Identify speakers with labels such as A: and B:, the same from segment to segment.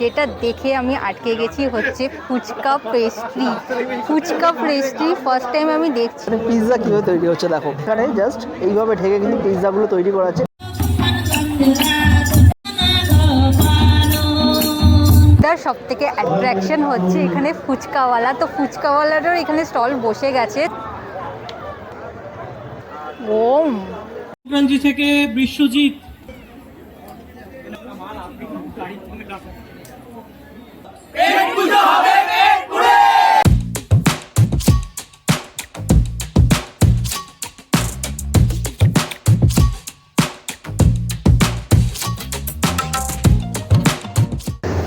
A: যেটা দেখে আমি আটকে গেছি হচ্ছে phuchka pastry phuchka pastry first time আমি দেখছি।
B: পিৎজা কীভাবে তৈরি হচ্ছে দেখো। এখানে জাস্ট এইভাবে ঢেকে কিন্তু পিৎজাগুলো তৈরি করা হচ্ছে
A: তার সব থেকে অ্যাট্রাকশন হচ্ছে এখানে ফুচকাওয়ালা। তো ফুচকাওয়ালারও এখানে স্টল বসে গেছে। ওম।
C: থেকে বিশ্বজিৎ।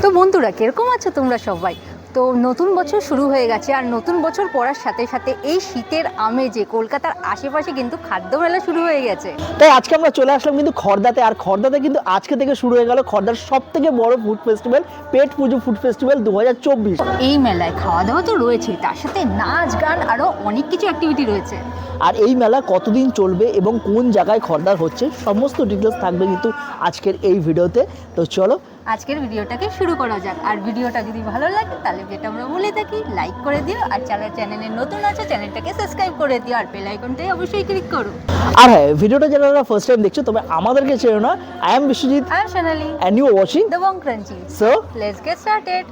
A: তো বন্ধুরা কীরকম আছো তোমরা সবাই? তো নতুন বছর শুরু হয়ে গেছে আর নতুন বছর পড়ার সাথে সাথে এই শীতের আমেজে কলকাতার আশেপাশে কিন্তু খাদ্য মেলা শুরু হয়ে গেছে।
B: তাই আজকে আমরা চলে আসলাম কিন্তু খর্দাতে আর খর্দাতে কিন্তু আজকে থেকে শুরু হয়ে গেল খর্দার সব থেকে বড় ফুড ফেস্টিভ্যাল পেট পুজো ফুড ফেস্টিভ্যাল দু হাজার চব্বিশ।
A: এই মেলায় খাওয়া দাওয়া তো রয়েছে তার সাথে নাচ গান আরও অনেক কিছু অ্যাক্টিভিটি রয়েছে।
B: আর এই মেলা কতদিন চলবে এবং কোন জায়গায় খর্দার হচ্ছে সমস্ত ডিটেলস থাকবে কিন্তু আজকের এই ভিডিওতে তো চলো
A: আজকের ভিডিওটাকে শুরু করা যাক। আর ভিডিওটা যদি ভালো লাগে তাহলে যেটা আমরা বলে থাকি লাইক করে দিও। আর যারা চ্যানেলে নতুন আছে চ্যানেলটাকে সাবস্ক্রাইব করে দিও। আর বেল আইকনটাই অবশ্যই ক্লিক করো।
B: আর হ্যাঁ ভিডিওটা যারা ফার্স্ট টাইম দেখছ তবে আমাদেরকে চেনো না। I am Biswajit
A: I am Sonali
B: and you are watching
A: the Bong crunchy
B: so
A: let's get started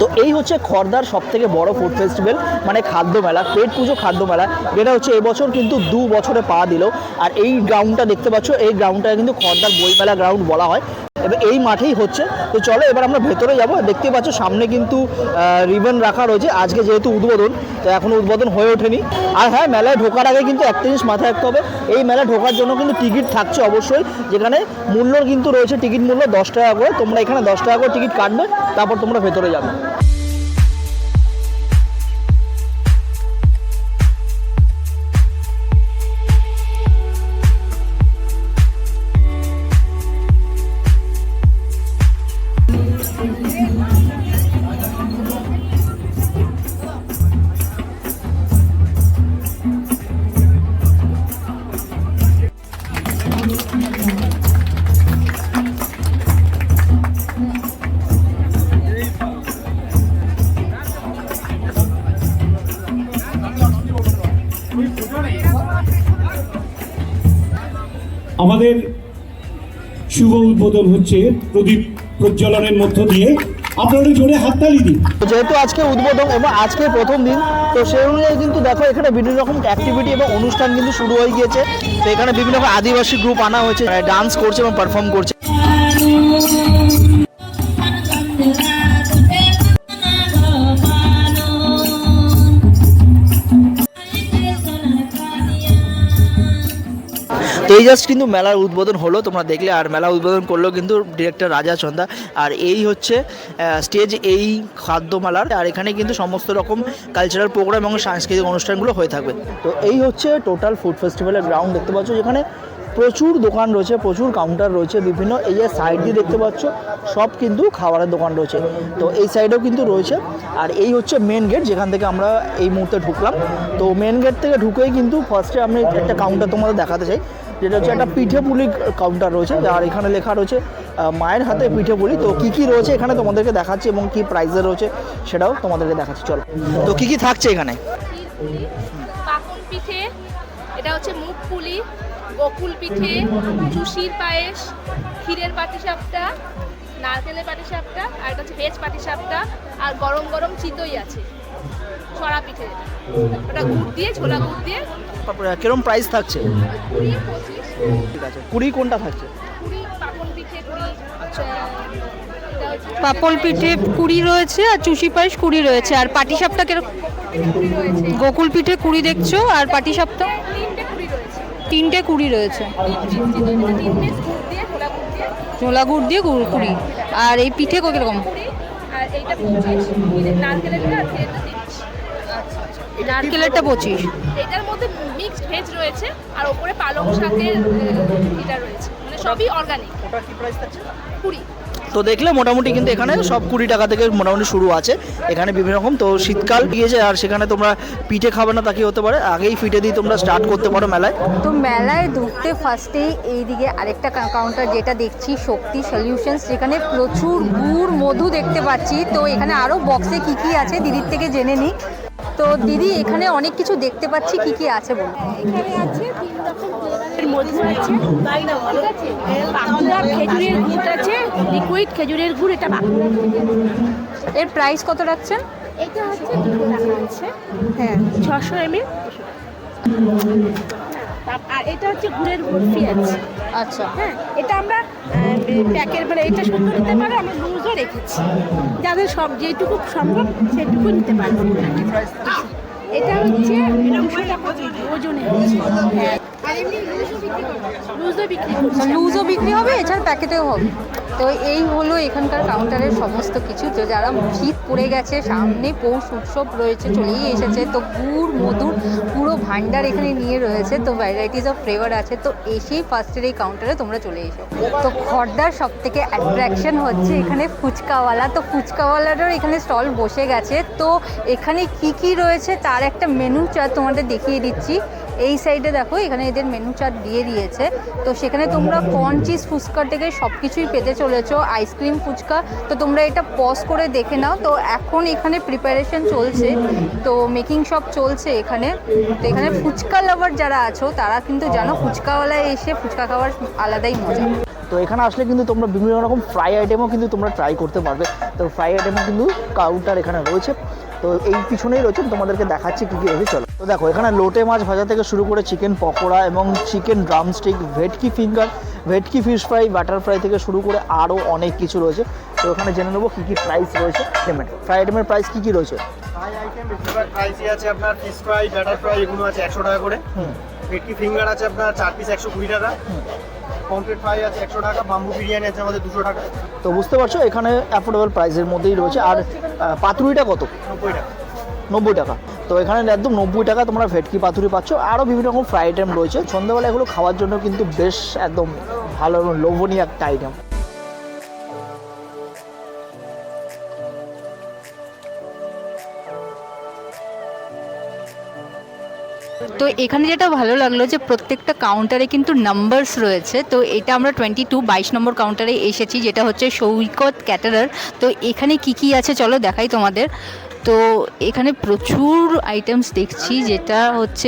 B: তো এই হচ্ছে খর্দার সব থেকে বড় ফুড ফেস্টিভ্যাল মানে খাদ্য মেলা পেট পুজো খাদ্য মেলা। যেটা হচ্ছে এবছর কিন্তু দু বছরে পা দিল। আর এই গ্রাউন্ডটা দেখতে পাচ্ছ এই গ্রাউন্ডটা কিন্তু খর্দার বইমেলা গ্রাউন্ড বলা হয়। এবার এই মাঠেই হচ্ছে। তো চলো এবার আমরা ভেতরে যাব। দেখতে পাচ্ছ সামনে কিন্তু রিবন রাখা রয়েছে। আজকে যেহেতু উদ্বোধন, তো এখন উদ্বোধন হয়ে ওঠেনি। আর হ্যাঁ মেলায় ঢোকার আগে কিন্তু একটা জিনিস মাথায় রাখতে হবে। এই মেলায় ঢোকার জন্য কিন্তু টিকিট থাকছে অবশ্যই। যেখানে মূল্য কিন্তু রয়েছে টিকিট মূল্য দশ টাকা করে। তোমরা এখানে দশ টাকা করে টিকিট কাটবে, তারপর তোমরা ভেতরে যাবে।
C: উদ্বোধন হচ্ছে প্রদীপ প্রজ্বলনের মধ্য দিয়ে। আপনারা জোরে হাততালি দিন।
B: যেহেতু আজকে উদ্বোধন এবং আজকে প্রথম দিন, তো সেই অনুযায়ী কিন্তু দেখো, এখানে বিভিন্ন রকম অ্যাক্টিভিটি এবং অনুষ্ঠান কিন্তু শুরু হয়ে গিয়েছে। তো এখানে বিভিন্ন রকম আদিবাসী গ্রুপ আনা হয়েছে ডান্স করছে এবং পারফর্ম করছে। এই জাস্ট কিন্তু মেলার উদ্বোধন হলো, তোমরা দেখলে, আর মেলা উদ্বোধন করল কিন্তু ডিরেক্টর রাজা চন্দা। আর এই হচ্ছে স্টেজ এই খাদ্য মেলার আর এখানে কিন্তু সমস্ত রকম কালচারাল প্রোগ্রাম এবং সাংস্কৃতিক অনুষ্ঠানগুলো হয়ে থাকবে। তো এই হচ্ছে টোটাল ফুড ফেস্টিভ্যালের গ্রাউন্ড দেখতে পাচ্ছ, যেখানে প্রচুর দোকান রয়েছে, প্রচুর কাউন্টার রয়েছে, বিভিন্ন এই যে সাইড দিয়ে দেখতে পাচ্ছ, সব কিন্তু খাবারের দোকান রয়েছে। তো এই সাইডেও কিন্তু রয়েছে, আর এই হচ্ছে মেন গেট যেখান থেকে আমরা এই মুহূর্তে ঢুকলাম। তো মেন গেট থেকে ঢুকেই কিন্তু ফার্স্টে আমি একটা কাউন্টার তোমাদের দেখাতে চাই। যেটা হচ্ছে একটা পিঠে পুলি কাউন্টার রয়েছে, আর এখানে লেখা রয়েছে মায়ের হাতে পিঠে পুলি। তো কী কী রয়েছে এখানে তোমাদেরকে দেখাচ্ছি এবং কী প্রাইসে রয়েছে সেটাও তোমাদেরকে দেখাচ্ছি। চলো। তো কী কী থাকছে এখানে?
D: পিঠে, এটা হচ্ছে মুখ পুলি, বকুল পিঠে চুষির পায়েস, ক্ষীরের পাটিসাপটা, নারকেলের পাটিসাপটা, আর এটা হচ্ছে ভেজ পাটিসাপটা, আর গরম গরম চিতই আছে। ছড়া পিঠে ওটা গুড় দিয়ে ছোলা গুড় দিয়ে।
B: কিরম প্রাইস থাকছে?
D: কুড়ি
B: ঠিক আছে। কুড়ি কোনটা থাকছে?
D: কুড়ি আচ্ছা।
E: পাপল পিঠে কুড়ি রয়েছে আর চুষি পায়েস কুড়ি রয়েছে। আর পাটিসাপটা কীরকম
D: কুড়ি
E: গোকুল পিঠে কুড়ি দেখছ? আর পাটিসাপটা
D: তিনটে কুড়ি রয়েছে।
E: তিনটে কুড়ি রয়েছে।
D: ছোলা গুড় দিয়ে
E: গুড় কুড়ি। আর এই পিঠে কো কীরকম?
D: আর এইটা নারকেলের
E: নারকেলেরটা পঁচিশ।
D: এটার মধ্যে মিক্সড ভেজ রয়েছে আর ওপরে পালং শাকের এটা রয়েছে। মানে সবই অর্গানিক
B: ওটা কি প্রাইস থাকছে?
D: কুড়ি।
B: তো দেখলে মোটামুটি কিন্তু এখানে সব কুড়ি টাকা থেকে মোটামুটি শুরু আছে। এখানে বিভিন্ন রকম তো শীতকাল গিয়েছে আর সেখানে তোমরা পিঠে খাবে না তাকে হতে পারে? আগেই পিঠে দিয়ে তোমরা স্টার্ট করতে পারো মেলায়।
A: তো মেলায় ঢুকতে ফার্স্টেই এইদিকে আরেকটা কাউন্টার যেটা দেখছি শক্তি সলিউশনস যেখানে প্রচুর গুড় মধু দেখতে পাচ্ছি। তো এখানে আরও বক্সে কি কি আছে দিদির থেকে জেনে নিই। তো দিদি এখানে অনেক কিছু দেখতে পাচ্ছি কি কি আছে বলুন?
D: এখানে আছে তিন রকম ফ্লেভারের মধু আছে বাঁকুড়ার খেজুরের গুড় আছে লিকুইড খেজুরের গুড় এটা
A: এর প্রাইস কত রাখছেন?
D: এটা হচ্ছে টাকা আছে। হ্যাঁ। ছশো এমএল আর এটা হচ্ছে গুড়ের বরফি আছে।
A: আচ্ছা।
D: হ্যাঁ এটা আমরা প্যাকের মানে এটা শুধু নিতে পারো আমরা লুজও রেখেছি। যাদের সব যেটুকু সম্ভব সেটুকু নিতে পারব। এটা হচ্ছে দুশো টাকা ওজনে হ্যাঁ। আর এমনি লুজও বিক্রি লুজও বিক্রি
A: হবে এছাড়া প্যাকেটেও হবে। তো এই হলো এখানকার কাউন্টারের সমস্ত কিছু। তো যারা শীত পড়ে গেছে, সামনে পৌষ উৎসব রয়েছে, চলেই এসেছে। তো গুড়, মধুর পুরো ভান্ডার এখানে নিয়ে রয়েছে। তো ভ্যারাইটিস অফ ফ্লেভার আছে। তো এসেই ফার্স্টের এই কাউন্টারে তোমরা চলে এসো। তো খড়দার সব থেকে অ্যাট্রাকশন হচ্ছে এখানে ফুচকাওয়ালা। তো ফুচকাওয়ালারও এখানে স্টল বসে গেছে। তো এখানে কি কি রয়েছে তার একটা মেনু চার্ট তোমাদের দেখিয়ে দিচ্ছি। এই সাইডে দেখো, এখানে এদের মেনু চার্ট দিয়ে দিয়েছে। তো সেখানে তোমরা কর্ন চিজ ফুচকা থেকে সব কিছুই পেতে চলেছো আইসক্রিম ফুচকা। তো তোমরা এটা পজ করে দেখে নাও। তো এখন এখানে প্রিপারেশন চলছে। তো মেকিং সব চলছে এখানে। তো এখানে ফুচকা লাভার যারা আছো, তারা কিন্তু জানো ফুচকাওয়ালায় এসে ফুচকা খাওয়ার আলাদাই মজা।
B: তো এখানে আসলে কিন্তু তোমরা বিভিন্ন রকম ফ্রাই আইটেমও কিন্তু তোমরা ট্রাই করতে পারবে। তো ফ্রাই আইটেমও কিন্তু কাউন্টার এখানে রয়েছে। তো এই পিছনেই রয়েছে তোমাদেরকে দেখাচ্ছি কী কী রয়েছে চলো। তো দেখো এখানে লোটে মাছ ভাজা থেকে শুরু করে চিকেন পকোড়া এবং chicken drumstick bhetki finger bhetki fish fry butter fry থেকে শুরু করে আরও অনেক কিছু রয়েছে। তো ওখানে জেনে নেব কী কী প্রাইস রয়েছে পেমেন্ট ফ্রাই আইটেমের প্রাইস কী কী রয়েছে?
F: ফ্রাই আইটেম বেশিরভাগ প্রাইসই আছে আপনার ফিশ ফ্রাই ব্যাটার ফ্রাই এগুলো আছে একশো টাকা করে।
B: হুম।
F: ভেটকি ফিঙ্গার আছে আপনার চার পিস একশো কুড়ি টাকা। ফ্রাই আছে একশো টাকা বাম্বু বিরিয়ানি আছে আমাদের দুশো টাকা।
B: তো বুঝতে পারছ এখানে অ্যাফোর্ডেবল প্রাইসের মধ্যেই রয়েছে। আর পাতুরিটা কত?
F: নব্বই টাকা।
B: নব্বই টাকা। তো এখানে একদম নব্বই টাকা তোমরা ভেটকি পাথুরি পাচ্ছ। আরও বিভিন্ন রকম ফ্রাই আইটেম রয়েছে। সন্ধ্যাবেলা এগুলো খাওয়ার জন্য কিন্তু বেশ একদম ভালো এবং লোভনীয় একটা আইটেম
A: তো এখানে যেটা ভালো লাগল যে প্রত্যেকটা কাউন্টারে কিন্তু নাম্বারস রয়েছে। তো এটা আমরা টোয়েন্টি টু বাইশ নম্বর কাউন্টারে এসেছি, যেটা হচ্ছে সৈকত ক্যাটারার তো এখানে কি কি আছে চলো দেখাই তোমাদের। তো এখানে প্রচুর আইটেমস দেখছি, যেটা হচ্ছে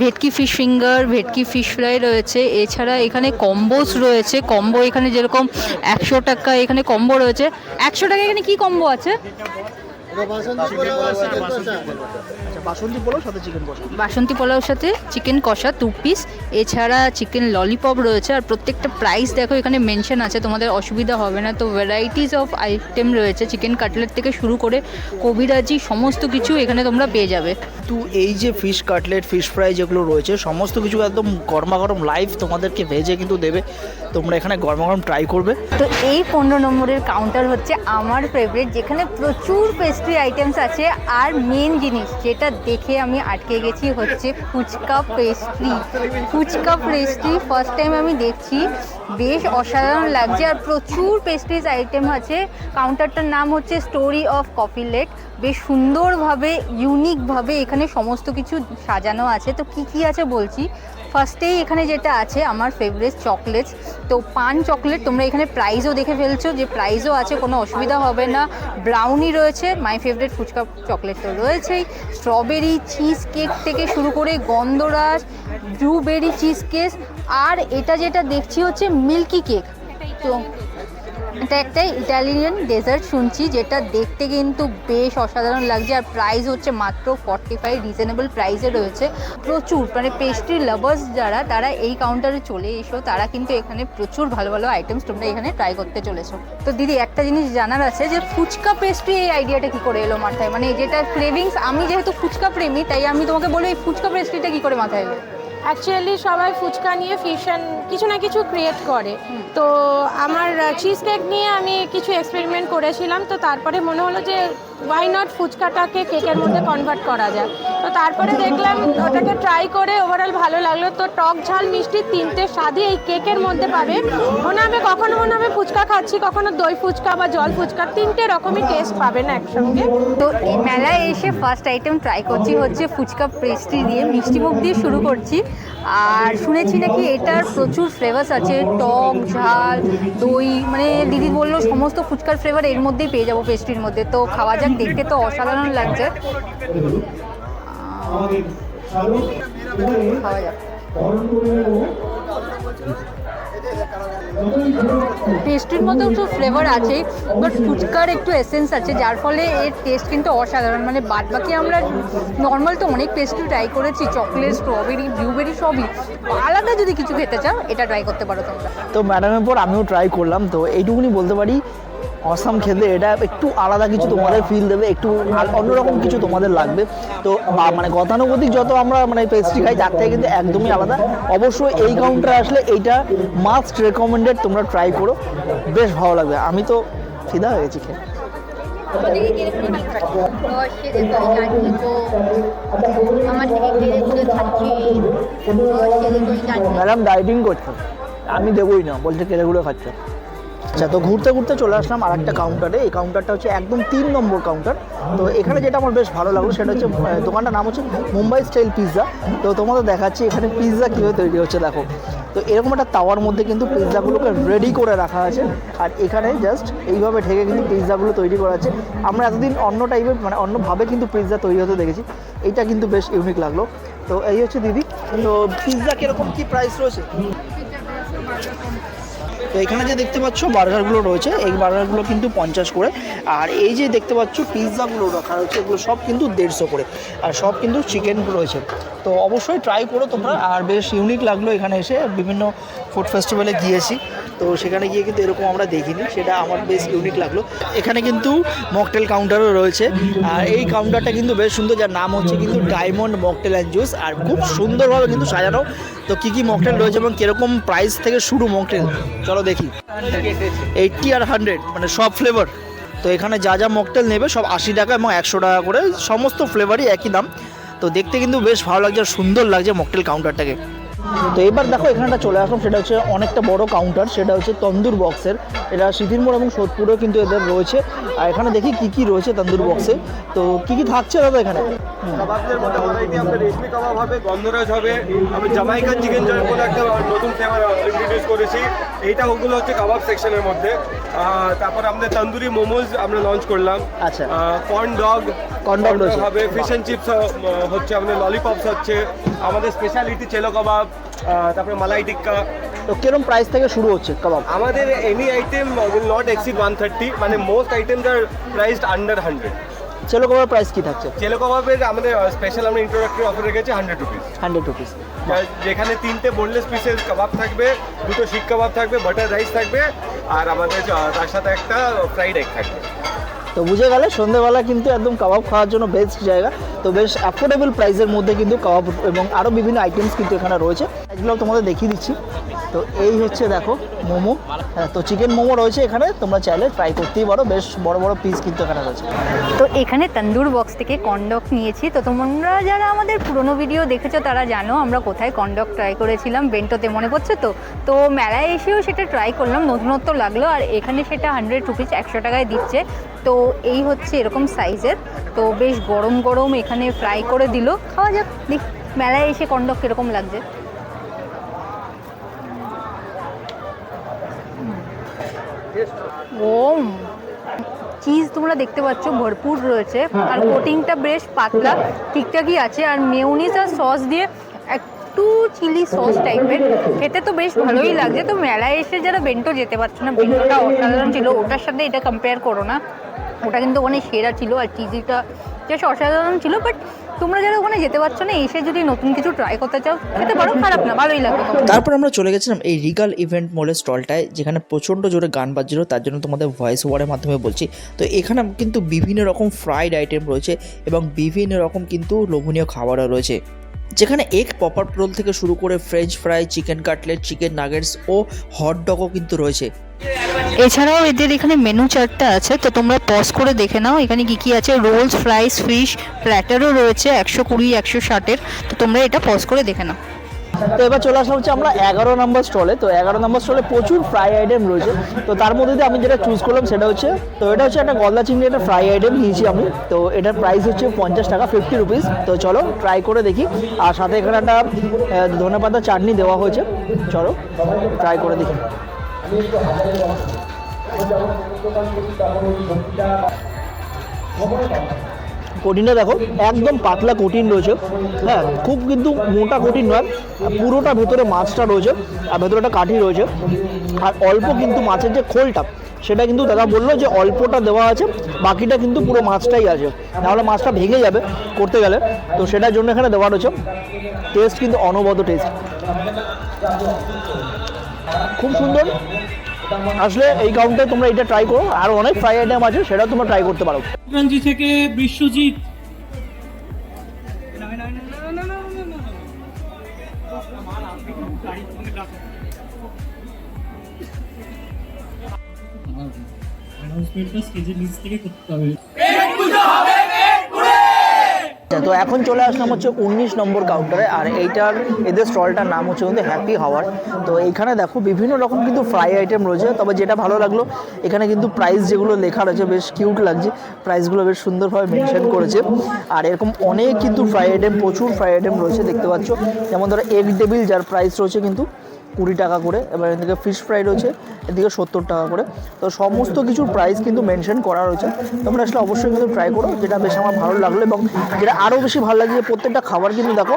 A: bhetki fish finger bhetki fish fry রয়েছে। এছাড়া এখানে কম্বোস রয়েছে। কম্বো এখানে যেরকম একশো টাকা, এখানে কম্বো রয়েছে। একশো টাকা এখানে কি কম্বো আছে?
B: আচ্ছা বাসন্তী পোলাও সাথে চিকেন কষা।
A: বাসন্তী পোলাওর সাথে চিকেন কষা দু পিস এছাড়া চিকেন ললিপপ রয়েছে আর প্রত্যেকটা প্রাইস দেখো এখানে মেনশন আছে তোমাদের অসুবিধা হবে না। তো ভ্যারাইটিস অফ আইটেম রয়েছে চিকেন কাটলেট থেকে শুরু করে কবিরাজি সমস্ত কিছু এখানে তোমরা পেয়ে যাবে।
B: তো এই যে ফিশ কাটলেট ফিশ ফ্রাই যেগুলো রয়েছে সমস্ত কিছু একদম গরমা গরম লাইভ তোমাদেরকে ভেজে কিন্তু দেবে। তোমরা এখানে গরমা গরম ট্রাই করবে।
A: তো এই পনেরো নম্বরের কাউন্টার হচ্ছে আমার ফেভারিট যেখানে প্রচুর পেস্ট্রি আইটেমস আছে আর মেন জিনিস যেটা দেখে আমি আটকে গেছি হচ্ছে phuchka pastry phuchka pastry first time আমি দেখছি, বেশ অসাধারণ লাগছে আর প্রচুর পেস্ট্রিজ আইটেম আছে। কাউন্টারটার নাম হচ্ছে স্টোরি অফ কফি লেট বেশ সুন্দরভাবে ইউনিকভাবে এখানে সমস্ত কিছু সাজানো আছে। তো কি কি আছে বলছি? ফার্স্টেই এখানে যেটা আছে, আমার ফেভারিট চকলেটস তো পান চকলেট তোমরা এখানে প্রাইজও দেখে ফেলছো, যে প্রাইজও আছে, কোনো অসুবিধা হবে না। ব্রাউনি রয়েছে মাই ফেভারিট ফুচকা চকলেট তো রয়েছেই। স্ট্রবেরি চিজ কেক থেকে শুরু করে গন্ধরাজ ব্লুবেরি চিজ কেক আর এটা যেটা দেখছি হচ্ছে মিল্কি কেক তো এটা একটা ইটালিয়ান ডেজার্ট শুনছি, যেটা দেখতে কিন্তু বেশ অসাধারণ লাগছে আর প্রাইস হচ্ছে মাত্র ফর্টি ফাইভ রিজনেবল প্রাইসে রয়েছে। প্রচুর মানে পেস্ট্রি লাভার্স যারা, তারা এই কাউন্টারে চলে এসো, তারা কিন্তু এখানে প্রচুর ভালো ভালো আইটেমস তোমরা এখানে ট্রাই করতে চলেছো। তো দিদি, একটা জিনিস জানার আছে যে ফুচকা পেস্ট্রি এই আইডিয়াটা কি করে এলো মাথায়? মানে যেটা ক্রেভিংস আমি যেহেতু ফুচকা প্রেমী, তাই আমি তোমাকে বলি, এই ফুচকা পেস্ট্রিটা কি করে মাথায় এলো?
G: অ্যাকচুয়ালি সবাই ফুচকা নিয়ে ফিউশন কিছু না কিছু ক্রিয়েট করে। তো আমার চিজ কেক নিয়ে আমি কিছু এক্সপেরিমেন্ট করেছিলাম। তো তারপরে মনে হলো যে ওয়াই নট ফুচকাটাকে কেকের মধ্যে কনভার্ট করা যায় তো তারপরে দেখলাম, ওটাকে ট্রাই করে ওভারঅল ভালো লাগল। তো টক ঝাল মিষ্টি তিনটে স্বাদই এই কেকের মধ্যে পাবে। মনে হবে কখনো মনে হবে ফুচকা খাচ্ছি, কখনো দই ফুচকা বা জল ফুচকা, তিনটে রকমই টেস্ট পাবেন একসঙ্গে।
A: তো মেলায় এসে ফার্স্ট আইটেম ট্রাই করছি হচ্ছে ফুচকা পেস্ট্রি দিয়ে। মিষ্টিমুখ দিয়ে শুরু করছি। আর শুনেছি নাকি এটার প্রচুর ফ্লেভার্স আছে। টক, ঝাল, দই মানে দিদি বলল সমস্ত ফুচকার ফ্লেভার এর মধ্যেই পেয়ে যাব পেস্ট্রির মধ্যে। তো খাওয়া যাক, দেখতে তো অসাধারণ লাগছে। খাওয়া যাক। পেস্ট্রির মধ্যেও তো ফ্লেভার আছে বাট ফুচকার একটু এসেন্স আছে, যার ফলে এর টেস্ট কিন্তু অসাধারণ। মানে বাদ বাকি আমরা নর্মাল তো অনেক পেস্ট্রি ট্রাই করেছি চকলেট স্ট্রবেরি ব্লুবেরি সবই। আলাদা যদি কিছু খেতে চাও, এটা ট্রাই করতে পারো তোমরা।
B: তো ম্যাডামের পর আমিও ট্রাই করলাম, তো এইটুকুনি বলতে পারি। অসাম খেলে এটা একটু আলাদা কিছু তোমাদের ফিল দেবে একটু অন্যরকম কিছু তোমাদের লাগবে। তো মানে গতানুগতিক যত আমরা মানে পেস্ট্রি খাই তার থেকে কিন্তু একদমই আলাদা। অবশ্যই এই কাউন্টারে আসলে এইটা মাস্ট রেকমেন্ডেড তোমরা ট্রাই করো। বেশ ভালো লাগবে। আমি তো ফিদা হয়ে গেছি খেয়ে। ম্যাডাম ডাইটিং করছ আমি দেবোই না বলছে কেড়ে ঘুরে খাচ্ছে। আচ্ছা তো ঘুরতে ঘুরতে চলে আসলাম আর একটা কাউন্টারে এই কাউন্টারটা হচ্ছে একদম তিন নম্বর কাউন্টার তো এখানে যেটা আমার বেশ ভালো লাগল, সেটা হচ্ছে দোকানটার নাম হচ্ছে মুম্বাই স্টাইল পিৎজা। তো তোমাদের দেখাচ্ছি এখানে পিৎজা কীভাবে তৈরি হচ্ছে, দেখো। তো এরকম একটা তাওয়ার মধ্যে কিন্তু পিৎজাগুলোকে রেডি করে রাখা আছে। আর এখানে জাস্ট এইভাবে ঢেকে কিন্তু পিৎজাগুলো তৈরি করা আছে। আমরা এতদিন অন্য টাইপের মানে অন্যভাবে কিন্তু পিৎজা তৈরি হতে দেখেছি। এইটা কিন্তু বেশ ইউনিক লাগল। তো এই হচ্ছে দিদি, তো পিৎজা কীরকম, কী প্রাইস রয়েছে? তো এখানে যে দেখতে পাচ্ছ বার্গারগুলো রয়েছে, এই বার্গারগুলো কিন্তু পঞ্চাশ করে। আর এই যে দেখতে পাচ্ছ পিৎজাগুলো রাখা রয়েছে, এগুলো সব কিন্তু দেড়শো করে। আর সব কিন্তু চিকেন রয়েছে। তো অবশ্যই ট্রাই করো তোমরা। আর বেশ ইউনিক লাগল এখানে এসে, বিভিন্ন ফুড ফেস্টিভ্যালে গিয়েছি। তো সেখানে গিয়ে কিন্তু এরকম আমরা দেখিনি, সেটা আমার বেশ ইউনিক লাগল। এখানে কিন্তু মকটেল কাউন্টারও রয়েছে। আর এই কাউন্টারটা কিন্তু বেশ সুন্দর, যার নাম হচ্ছে কিন্তু ডায়মন্ড মকটেল অ্যান্ড জুস আর খুব সুন্দরভাবে কিন্তু সাজানো তো কি কি মকটেল রয়েছে এবং কীরকম প্রাইস থেকে শুরু মকটেল চলো দেখি। এইটটি আর হান্ড্রেড মানে সব ফ্লেভার তো এখানে যা যা মকটেল নেবে সব আশি টাকা এবং একশো টাকা করে সমস্ত ফ্লেভারই একই দাম। তো দেখতে কিন্তু বেশ ভালো লাগছে সুন্দর লাগছে মকটেল কাউন্টারটাকে তো এবার দেখো এখানটা চলে আসলাম সেটা হচ্ছে অনেকটা বড় কাউন্টার সেটা হচ্ছে তন্দুর বক্সের এটা সিদ্ধিরমোড় এবং সোদপুরেও কিন্তু এদের রয়েছে। আর এখানে দেখি কি কি রয়েছে তন্দুর বক্সে তো কি কি থাকছে দাদা এখানে?
H: কাবাবদের মধ্যে ভ্যারাইটি আপনার রেশমি কাবাব হবে গন্ধরাজ হবে আমি জামাইকান চিকেন জয়ের বলে একটা নতুন ফ্লেভার ইন্ট্রোডিউস করেছি। এইটা ওগুলো হচ্ছে কাবাব সেকশনের মধ্যে। তারপর আমাদের তন্দুরি মোমোজ আমরা লঞ্চ করলাম।
B: আচ্ছা।
H: কর্ন ডগ
B: Dog রয়েছে।
H: হবে ফিশ অ্যান্ড চিপস হচ্ছে আমাদের ললিপপস হচ্ছে আমাদের স্পেশালিটি চেলো কাবাব তারপরে মালাই টিক্কা।
B: তো কিরম প্রাইস থেকে শুরু হচ্ছে কাবাব
H: আমাদের any item will not exceed one thirty মানে most items are priced under hundred
B: চেলো কাবাবের প্রাইস কি থাকছে?
H: চেলো কাবাবের আমাদের স্পেশাল আমরা ইন্ট্রোডাক্টরি অফার রেখেছি হান্ড্রেড রুপিস
B: হান্ড্রেড রুপিস
H: যেখানে তিনটে বোনলেস পিসের কাবাব থাকবে দুটো শিক কাবাব থাকবে বাটার রাইস থাকবে আর আমাদের তার সাথে একটা ফ্রাইড এগ থাকবে।
B: তো বুঝে গেলে সন্ধ্যেবেলা কিন্তু একদম কাবাব খাওয়ার জন্য বেস্ট জায়গা। তো বেশ অ্যাফোর্ডেবল প্রাইসের মধ্যে কিন্তু কাবাব এবং আরও বিভিন্ন আইটেমস কিন্তু এখানে রয়েছে। এগুলো তোমাদের দেখিয়ে দিচ্ছি। তো এই হচ্ছে দেখো মোমো। হ্যাঁ তো চিকেন মোমো রয়েছে এখানে, তোমরা চাইলে ট্রাই করতেই পারো। বেশ বড় বড় পিস কিন্তু এখানে রয়েছে।
A: তো এখানে তন্দুর বক্স থেকে কন্ডক নিয়েছি। তো তোমরা যারা আমাদের পুরনো ভিডিও দেখেছ, তারা জানো আমরা কোথায় কন্ডক ট্রাই করেছিলাম। বেন্টোতে মনে পড়ছে তো? তো মেলায় এসেও সেটা ট্রাই করলাম। নতুনত্ব লাগল। আর এখানে সেটা হান্ড্রেড রুপিস একশো টাকায় দিচ্ছে। তো এই হচ্ছে এরকম সাইজের তো বেশ গরম গরম এখানে ফ্রাই করে দিল। খাওয়া যাক, দেখ, মেলায় এসে কন্ডক কীরকম লাগছে। ও চিজ তোমরা দেখতে পাচ্ছ ভরপুর রয়েছে। আর কোটিংটা বেশ পাতলা ঠিকঠাকই আছে। আর মেউনিস আর সস দিয়ে একটু চিলি সস টাইপের খেতে তো বেশ ভালোই লাগছে। তো মেলায় এসে যারা বেন্টো যেতে পারছ না বেন্টোটা অসাধারণ ছিল। ওটার সাথে এটা কম্পেয়ার করো না। ওটা কিন্তু ওখানে সেরা ছিল। আর চিজিটা বেশ অসাধারণ ছিল বাট তোমরা যারা ওখানে যেতে পারছ না, এসে যদি নতুন কিছু ট্রাই করতে চাও, খেতে পারো, খারাপ না, ভালোই লাগবে
B: তারপর আমরা চলে গেছিলাম এই রিগাল ইভেন্ট মলের স্টলটায় যেখানে প্রচণ্ড জোরে গান বাজছিল, তার জন্য তোমাদের ভয়েস ওভারের মাধ্যমে বলছি। তো এখানে কিন্তু বিভিন্ন রকম ফ্রাইড আইটেম রয়েছে এবং বিভিন্ন রকম কিন্তু লোভনীয় খাবারও রয়েছে। যেখানে এগ পপার রোল থেকে শুরু করে French fry chicken cutlet chicken nuggets ও হট ডগও কিন্তু রয়েছে।
A: এছাড়াও এদের এখানে মেনু চার্টটা আছে, তো তোমরা পজ করে দেখে নাও, এখানে কি কি আছে? রোলস ফ্রাইস ফিশ প্ল্যাটারও রয়েছে, একশো কুড়ি, একশো ষাটের, তো তোমরা এটা পজ করে দেখে নাও।
B: তো এবার চলে আসা হচ্ছে আমরা এগারো নম্বর স্টলে তো এগারো নম্বর স্টলে প্রচুর ফ্রাই আইটেম রয়েছে। তো তার মধ্যে দিয়ে আমি যেটা চুজ করলাম সেটা হচ্ছে, তো এটা হচ্ছে একটা গলদা চিংড়ি, একটা ফ্রাই আইটেম নিয়েছি আমি। তো এটার প্রাইস হচ্ছে পঞ্চাশ টাকা ফিফটি রুপিস তো চলো ট্রাই করে দেখি। আর সাথে এখানে একটা ধনে পাতা চাটনি দেওয়া হয়েছে। চলো ট্রাই করে দেখি। কোটিনটা দেখো, একদম পাতলা কঠিন রয়েছে। হ্যাঁ খুব কিন্তু মোটা কঠিন নয়, পুরোটা ভেতরে মাছটা রয়েছে আর ভেতরে একটা কাঠি রয়েছে। আর অল্প কিন্তু মাছের যে খোলটা, সেটা কিন্তু দাদা বলল যে অল্পটা দেওয়া আছে, বাকিটা কিন্তু পুরো মাছটাই আছে। নাহলে মাছটা ভেঙে যাবে করতে গেলে। তো সেটার জন্য এখানে দেওয়া রয়েছে। টেস্ট কিন্তু অনবদ্য টেস্ট খুব সুন্দর। আসলে এই কাউন্টে তোমরা এটা ট্রাই করো। আর অনেক ফ্রাই আইটেম আছে সেটাও তোমরা ট্রাই করতে পারো।
I: রাঞ্জি থেকে বিশ্বজিৎ। অ্যানাউন্সমেন্টটা স্টেজের নিচ থেকে করতে হবে।
B: তো এখন চলে আসলাম হচ্ছে উনিশ নম্বর কাউন্টারে আর এইটার, এদের স্টলটার নাম হচ্ছে কিন্তু হ্যাপি হাওয়ার তো এইখানে দেখো বিভিন্ন রকম কিন্তু ফ্রাই আইটেম রয়েছে, তবে যেটা ভালো লাগল, এখানে কিন্তু প্রাইস যেগুলো লেখা রয়েছে, বেশ কিউট লাগছে। প্রাইসগুলো বেশ সুন্দরভাবে মেনশন করেছে। আর এরকম অনেক কিন্তু ফ্রাই আইটেম প্রচুর ফ্রাই আইটেম রয়েছে, দেখতে পাচ্ছ। যেমন ধরো এগ টেবিল যার প্রাইস রয়েছে কিন্তু কুড়ি টাকা করে, এবার এদিকে ফিশ ফ্রাই রয়েছে এদিকে সত্তর টাকা করে। তো সমস্ত কিছুর প্রাইস কিন্তু মেনশন করা রয়েছে। তোমরা আসলে অবশ্যই কিন্তু ট্রাই করো, যেটা বেশ আমার ভালো লাগল এবং যেটা আরও বেশি ভালো লাগে যে প্রত্যেকটা খাবার কিন্তু দেখো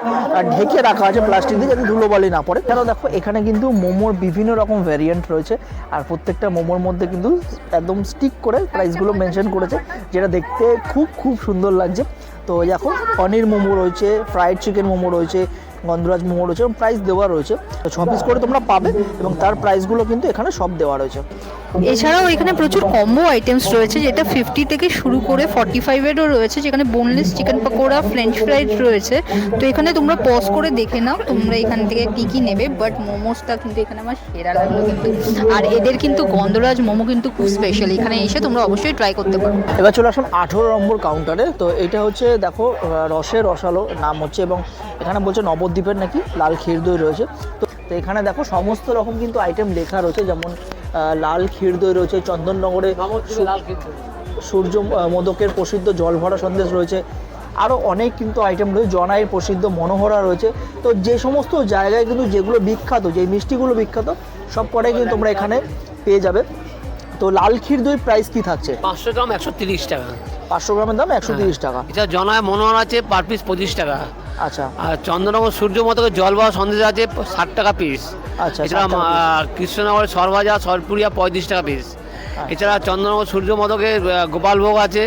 B: ঢেকে রাখা আছে প্লাস্টিক দিয়ে যাতে ধুলোবালি না পড়ে। কেন দেখো, এখানে কিন্তু মোমোর বিভিন্ন রকম ভ্যারিয়েন্ট রয়েছে, আর প্রত্যেকটা মোমোর মধ্যে কিন্তু একদম স্টিক করে প্রাইসগুলো মেনশন করেছে, যেটা দেখতে খুব খুব সুন্দর লাগছে। তো দেখো, পনির মোমো রয়েছে ফ্রাইড চিকেন মোমো রয়েছে গন্ধরাজ মোমো রয়েছে এবং প্রাইস দেওয়া রয়েছে। ছ পিস করে তোমরা পাবে এবং তার প্রাইসগুলো কিন্তু এখানে সব দেওয়া রয়েছে।
A: এছাড়াও এখানে প্রচুর কম্বো আইটেমস রয়েছে, যেটা ফিফটি থেকে শুরু করে ফর্টি ফাইভেরও রয়েছে, যেখানে boneless chicken pakora French fried রয়েছে। তো এখানে তোমরা পজ করে দেখে নাও, তোমরা এখান থেকে কী কী নেবে বাট মোমোসটা কিন্তু এখানে আমার সেরা লাগল কিন্তু। আর এদের কিন্তু গন্ধরাজ মোমো কিন্তু খুব স্পেশাল এখানে এসে তোমরা অবশ্যই ট্রাই করতে পারো।
B: এবার চলে আসলাম আঠেরো নম্বর কাউন্টারে তো এটা হচ্ছে, দেখো রসে রসালো নাম হচ্ছে, এবং এখানে বলছে নবদ্বীপের নাকি লাল ক্ষীর দই রয়েছে। তো এখানে দেখো, সমস্ত রকম কিন্তু আইটেম লেখা রয়েছে, যেমন লাল ক্ষীর দই রয়েছে চন্দননগরে সূর্য মোদকের প্রসিদ্ধ জল ভরা সন্দেশ রয়েছে। আরও অনেক কিন্তু আইটেম রয়েছে জনাইয়ের প্রসিদ্ধ মনোহরা রয়েছে। তো যে সমস্ত জায়গায় কিন্তু যেগুলো বিখ্যাত যে মিষ্টিগুলো বিখ্যাত সব কটাই কিন্তু তোমরা এখানে পেয়ে যাবে। তো লাল ক্ষীর দই প্রাইস কি থাকছে?
J: পাঁচশো গ্রাম একশো তিরিশ টাকা।
B: পাঁচশো গ্রামের দাম একশো তিরিশ টাকা।
J: এটা জনায় মনোহর আছে পার পিস পঁচিশ টাকা।
B: আচ্ছা।
J: আর চন্দ্রনগর সূর্য মতকে জল বা সন্দেশ আছে ষাট টাকা পিস এছাড়া
B: 60
J: কৃষ্ণনগরের সরভাজা সরপুরিয়া পঁয়ত্রিশ টাকা পিস
B: আচ্ছা।
J: এছাড়া চন্দ্রনগর সূর্য গোপালভোগ আছে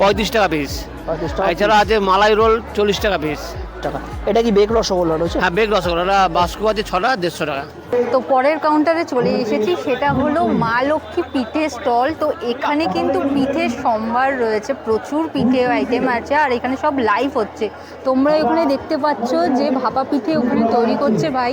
J: পঁয়ত্রিশ টাকা পিস এছাড়া আছে মালাই রোল চল্লিশ টাকা পিস
B: টাকা। এটা কি বেক রসগোল্লা রয়েছে?
J: হ্যাঁ বেগ রসগোল্লা। বাস্কু আছে ছটা দেড়শো টাকা।
A: তো পরের কাউন্টারে চলে এসেছি সেটা হলো মা লক্ষ্মী পিঠে স্টল তো এখানে কিন্তু পিঠের সম্ভার রয়েছে প্রচুর পিঠে আইটেম আছে আর এখানে সব লাইভ হচ্ছে। তোমরা এখানে দেখতে পাচ্ছ যে ভাপা পিঠে ওখানে তৈরি করছে ভাই।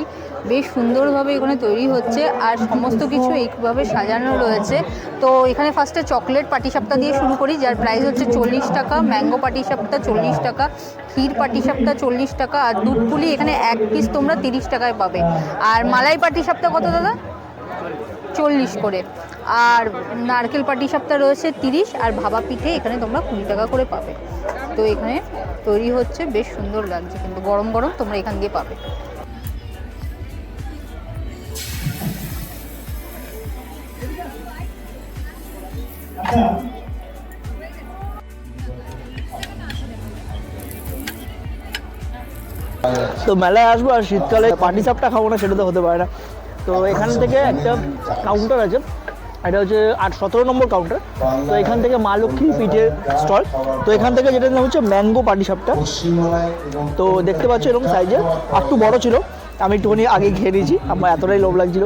A: বেশ সুন্দরভাবে এখানে তৈরি হচ্ছে আর সমস্ত কিছু এইভাবে সাজানো রয়েছে। তো এখানে ফার্স্টে চকলেট পাটিসাপটা দিয়ে শুরু করি, যার প্রাইস হচ্ছে চল্লিশ টাকা ম্যাঙ্গো পাটিসাপটা চল্লিশ টাকা, ক্ষীর পাটিসাপটা চল্লিশ টাকা আর দুধ পুলি এখানে এক পিস তোমরা তিরিশ টাকায় পাবে। আর মালাই পাটিসাপটা কত দাদা? চল্লিশ করে। আর নারকেল পাটিসাপটা রয়েছে তিরিশ, আর ভাবা পিঠে এখানে তোমরা কুড়ি টাকা করে পাবে। তো এখানে তৈরি হচ্ছে, বেশ সুন্দর লাগছে কিন্তু, গরম গরম তোমরা এখান দিয়ে পাবে।
B: তো মেলায় আসব আর শীতকালে পাটি সাপটা খাব না, সেটা তো হতে পারে না। তো এখান থেকে একটা কাউন্টার আছে। এটা হচ্ছে আট, সতেরো নম্বর কাউন্টার তো এখান থেকে মা লক্ষ্মী পিঠের স্টল তো এখান থেকে যেটা নাম হচ্ছে ম্যাঙ্গো পাটি সাপটা তো দেখতে পাচ্ছ এরকম সাইজে একটু বড় ছিল। আমি একটুখানি আগে খেয়ে নিয়েছি। আমার এতটাই লোভ লাগছিল।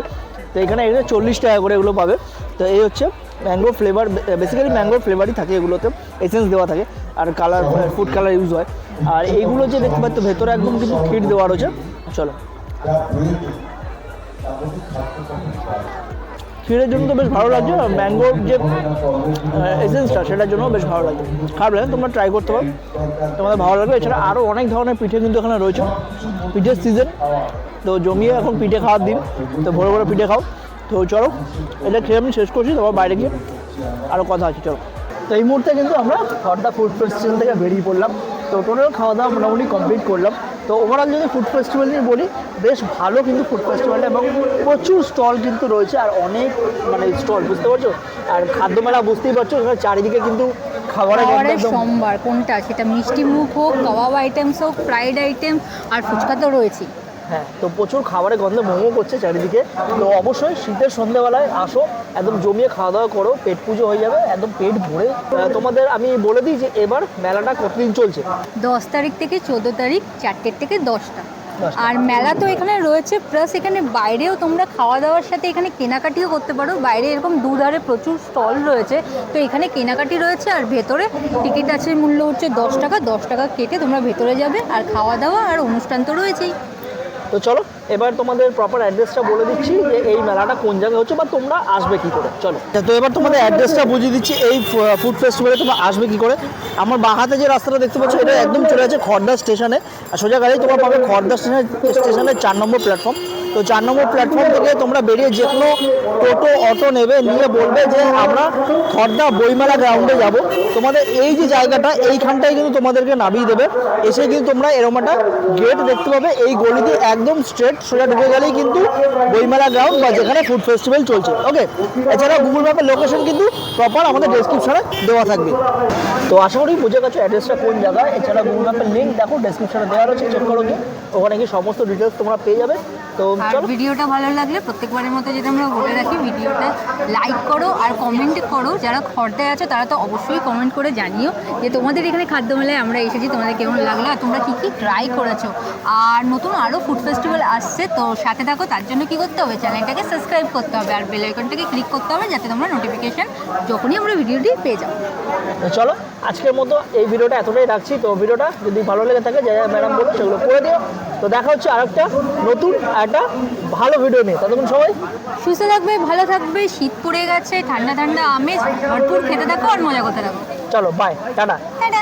B: তো এখানে এগুলো চল্লিশ টাকা করে এগুলো পাবে। তো এই হচ্ছে ম্যাঙ্গো ফ্লেভার বেসিক্যালি ম্যাঙ্গোর ফ্লেভারই থাকে এগুলোতে এসেন্স দেওয়া থাকে, আর কালার ফুড কালার ইউজ হয়। আর এইগুলো যে দেখতে পাচ্ছ, ভেতরে একদম কিন্তু খিট দেওয়া রয়েছে। চলো। ক্ষীরের জন্য তো বেশ ভালো লাগছে, আর ম্যাঙ্গোর যে এসেন্সটা সেটার জন্য বেশ ভালো লাগছে। খারাপ লাগে তোমরা ট্রাই করতে পারো। তোমাদের ভালো লাগবে। এছাড়া আরও অনেক ধরনের পিঠে কিন্তু এখানে রয়েছে। পিঠের সিজন তো জমিয়ে এখন পিঠে খাওয়ার দিন। তো ভোরে ভোরে পিঠে খাও। তো চলো এটা খেয়ে আমি শেষ করছি তারপর বাইরে গিয়ে আরও কথা আছে চলো। তো এই মুহূর্তে কিন্তু আমরা খড়দা ফুড ফেস্টিভ্যাল থেকে বেরিয়ে পড়লাম। তো টোটাল খাওয়া দাওয়া মোটামুটি কমপ্লিট করলাম। তো ওভারঅল যদি ফুড ফেস্টিভ্যাল নিয়ে বলি বেশ ভালো কিন্তু ফুড ফেস্টিভ্যালটা এবং প্রচুর স্টল কিন্তু রয়েছে আর অনেক মানে স্টল বুঝতে পারছ? আর খাদ্য মেলা বুঝতেই পারছ এখানে চারিদিকে কিন্তু খাবারের
A: সম্বার কোনটা? সেটা মিষ্টি মুখ হোক কাবাব আইটেমস হোক ফ্রাইড আইটেম আর ফুচকা তো রয়েছেই।
B: হ্যাঁ তো প্রচুর খাবারের গন্ধে মোমো করছে চারিদিকে। তো অবশ্যই শীতের সন্ধ্যেবেলায় আসো একদম জমিয়ে খাওয়া দাওয়া করো পেট পুজো হয়ে যাবে একদম পেট ভরে। তোমাদের আমি বলে দিই যে এবার মেলাটা কতদিন চলছে?
A: দশ তারিখ থেকে চোদ্দ তারিখ চারটের থেকে দশটা।
B: দশটা।
A: আর মেলা তো এখানে রয়েছে প্লাস এখানে বাইরেও তোমরা খাওয়া দাওয়ার সাথে এখানে কেনাকাটিও করতে পারো। বাইরে এরকম দুধারে প্রচুর স্টল রয়েছে তো এখানে কেনাকাটি রয়েছে আর ভেতরে টিকিট আছে মূল্য হচ্ছে দশ টাকা দশ টাকা কেটে তোমরা ভেতরে যাবে আর খাওয়া দাওয়া আর অনুষ্ঠান তো রয়েছেই।
B: তো চলো এবার তোমাদের প্রপার অ্যাড্রেসটা বলে দিচ্ছি যে এই মেলাটা কোন জায়গায় হচ্ছে বা তোমরা আসবে কি করে। চলো। তো এবার তোমাদের অ্যাড্রেসটা বুঝিয়ে দিচ্ছি, এই ফুড ফেস্টিভ্যালে তোমরা আসবে কি করে? আমার বাঁ হাতে যে রাস্তাটা দেখতে পাচ্ছ, এটা একদম চলে আছে খড়দা স্টেশনে। আর সোজা গাড়ি তোমরা পাবে খড়দা স্টেশনের স্টেশনের চার নম্বর প্ল্যাটফর্ম তো চার নম্বর প্ল্যাটফর্ম থেকে তোমরা বেরিয়ে যে কোনো টোটো, অটো নেবে, নিয়ে বলবে যে আমরা খড়দা বইমেলা গ্রাউন্ডে যাব। তোমাদের এই যে জায়গাটা, এইখানটায় কিন্তু তোমাদেরকে নামিয়ে দেবে। এসে কিন্তু তোমরা এরকম একটা গেট দেখতে পাবে। এই গলি দিয়ে একদম স্ট্রেট সোজা ঢুকে গেলেই কিন্তু বইমেলা গ্রাউন্ড বা যেখানে ফুড ফেস্টিভ্যাল চলছে। ওকে এছাড়া গুগল ম্যাপের লোকেশন কিন্তু প্রপার আমাদের ডেসক্রিপশনে দেওয়া থাকবে। তো আশা করি বুঝে গেছো অ্যাড্রেসটা কোন জায়গায়। এছাড়া গুগল ম্যাপের লিঙ্ক দেখো ডেসক্রিপশনে দেওয়া রয়েছে চেক করো ওখানে কি সমস্ত ডিটেলস তোমরা পেয়ে যাবে। তো
A: আর ভিডিওটা ভালো লাগলে প্রত্যেকবারের মতো যেটা আমরা বলে রাখি ভিডিওটা লাইক করো আর কমেন্ট করো। যারা খর্দায় আছো তারা তো অবশ্যই কমেন্ট করে জানিও যে তোমাদের এখানে খাদ্য মেলায় আমরা এসেছি তোমাদের কেমন লাগল আর তোমরা কী কী ট্রাই করেছ। আর নতুন আরও ফুড ফেস্টিভ্যাল আসছে তো সাথে থাকো তার জন্য কী করতে হবে? চ্যানেলটাকে সাবস্ক্রাইব করতে হবে আর বেল আইকনটাকে ক্লিক করতে হবে যাতে তোমরা নোটিফিকেশন যখনই আমরা ভিডিওটি পেয়ে যাও।
B: চলো আজকের মতো এই ভিডিওটা এতটাই রাখছি। তো ভিডিওটা যদি ভালো লেগে থাকে যা যা ম্যাডাম বলো সেগুলো করে দিও। তো দেখা হচ্ছে আর একটা নতুন একটা ভালো ভিডিও নিয়ে। ততক্ষণ সবাই
A: সুস্থ থাকবে ভালো থাকবে শীত পড়ে গেছে ঠান্ডা ঠান্ডা আমেজ ভরপুর খেতে থাকো আর মজা করতে থাকো।
B: চলো বাই টাটা।
A: টাটা।